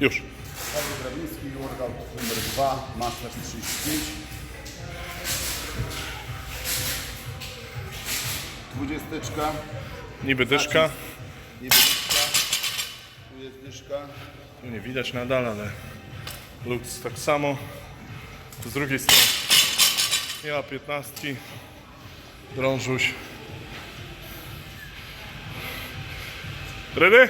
Już. Paweł Grabiński, workout numer 2, Master 35. Dwudziesteczka, Niby dyszka. niby dyszka, tu jest dyszka. Tu nie widać nadal, ale lux tak samo. Z drugiej strony ja 15. Drążuś. Ready?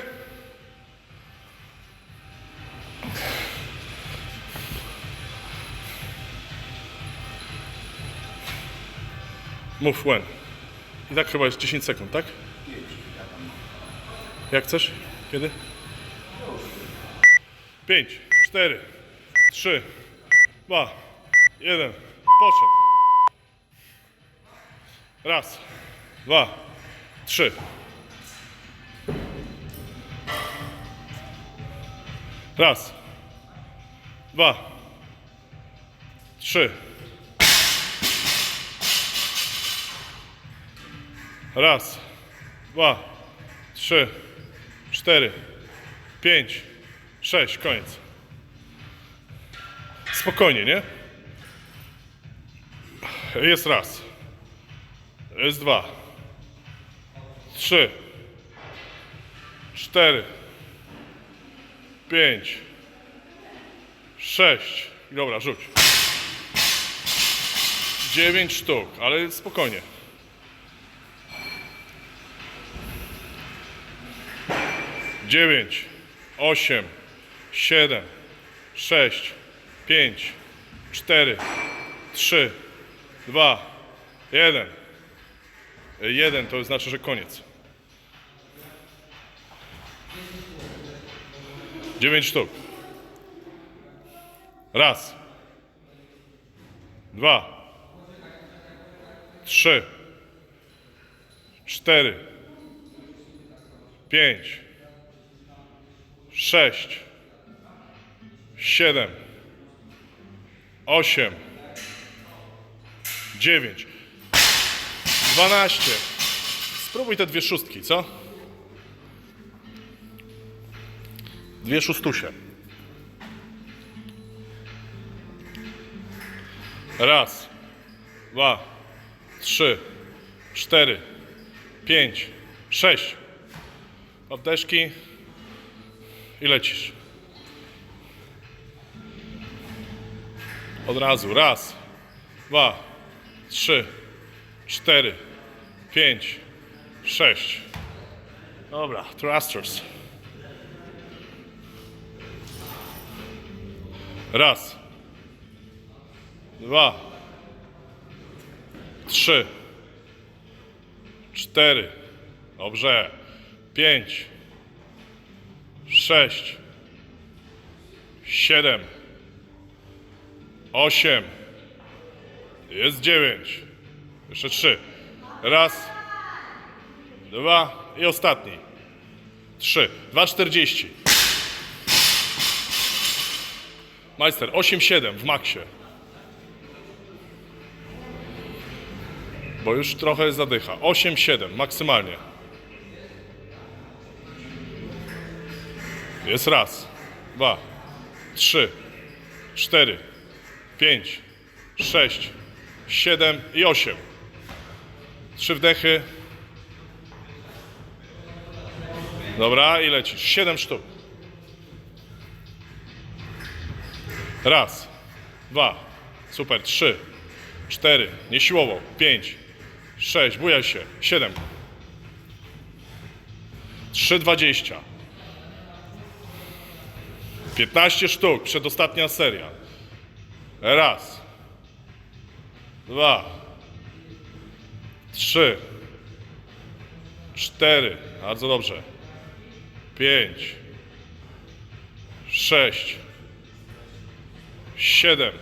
Mów when. I tak chyba jest 10 sekund, tak? Jak chcesz? Kiedy? 5, 4, 3, 2, 1. Poszedł. Raz, dwa, trzy. Raz, dwa, trzy. Raz, dwa, trzy, cztery, pięć, sześć, koniec. Spokojnie, nie? Jest raz. Jest dwa. Trzy. Cztery. Pięć. Sześć. Dobra, rzuć. Dziewięć sztuk, ale spokojnie. Dziewięć. Osiem. Siedem. Sześć. Pięć. Cztery. Trzy. Dwa. Jeden. Jeden to znaczy, że koniec. Dziewięć sztuk. Raz. Dwa. Trzy. Cztery. Pięć. Sześć. Siedem. Osiem. Dziewięć. 12. Spróbuj te dwie szóstki, co? Dwie szóstusie. Raz, dwa, trzy, cztery, pięć, sześć. Oddeszki i lecisz. Od razu. Raz, dwa, trzy, cztery, pięć, sześć. Dobra, thrusters. Raz, dwa, trzy, cztery, dobrze, pięć, sześć, siedem, osiem, jest dziewięć. Jeszcze trzy. Raz, dwa i ostatni. Trzy. Dwa czterdzieści. Majster, 8-7 w maksie. Bo już trochę zadycha. 8-7 maksymalnie. Jest raz, dwa, trzy, cztery, pięć, sześć, siedem i osiem. Trzy wdechy. Dobra, i lecisz. Siedem sztuk. Raz, dwa, super, trzy, cztery, nie siłowo, pięć, sześć, bujaj się, siedem, trzy dwadzieścia, piętnaście sztuk, przedostatnia seria. Raz, dwa, trzy, cztery, bardzo dobrze, pięć, sześć, siedem,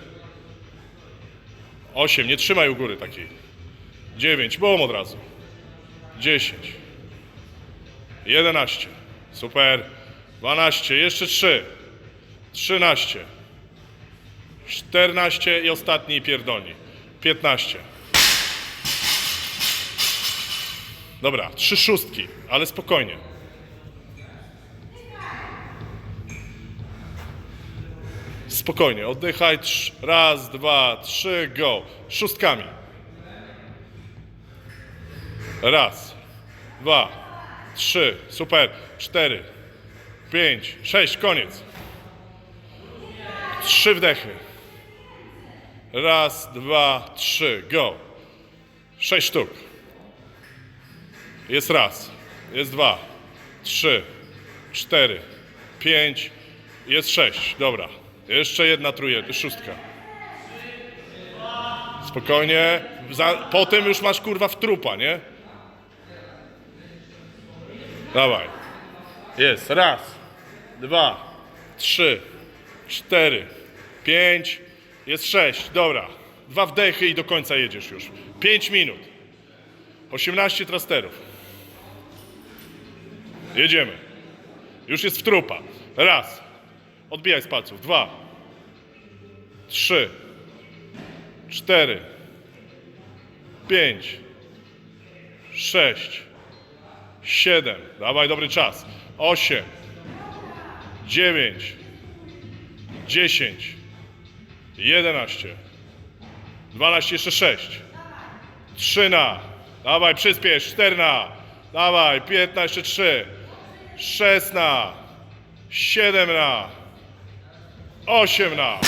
osiem, nie trzymaj u góry takiej, dziewięć, boom od razu, dziesięć, jedenaście, super, dwanaście, jeszcze trzy, trzynaście, czternaście i ostatni pierdolni, piętnaście. Dobra, trzy szóstki, ale spokojnie. Spokojnie, oddychaj. Raz, dwa, trzy, go. Szóstkami. Raz, dwa, trzy, super. Cztery, pięć, sześć, koniec. Trzy wdechy. Raz, dwa, trzy, go. Sześć sztuk. Jest raz, jest dwa, trzy, cztery, pięć, jest sześć. Dobra. Jeszcze jedna truje, szóstka. Spokojnie. Za, potem już masz kurwa w trupa, nie? Dawaj. Jest. Raz, dwa, trzy, cztery, pięć, jest sześć. Dobra. Dwa wdechy i do końca jedziesz już. Pięć minut. 18 trasterów. Jedziemy. Już jest w trupa. Raz. Odbijaj z palców. Dwa. Trzy. Cztery. Pięć. Sześć. Siedem. Dawaj dobry czas. Osiem. Dziewięć. Dziesięć. Jedenaście. Dwanaście, jeszcze sześć. Trzy na. Dawaj, przyspiesz. Cztery na. Dawaj, piętnaście, trzy. Sześć na. Siedem na. Osiem na.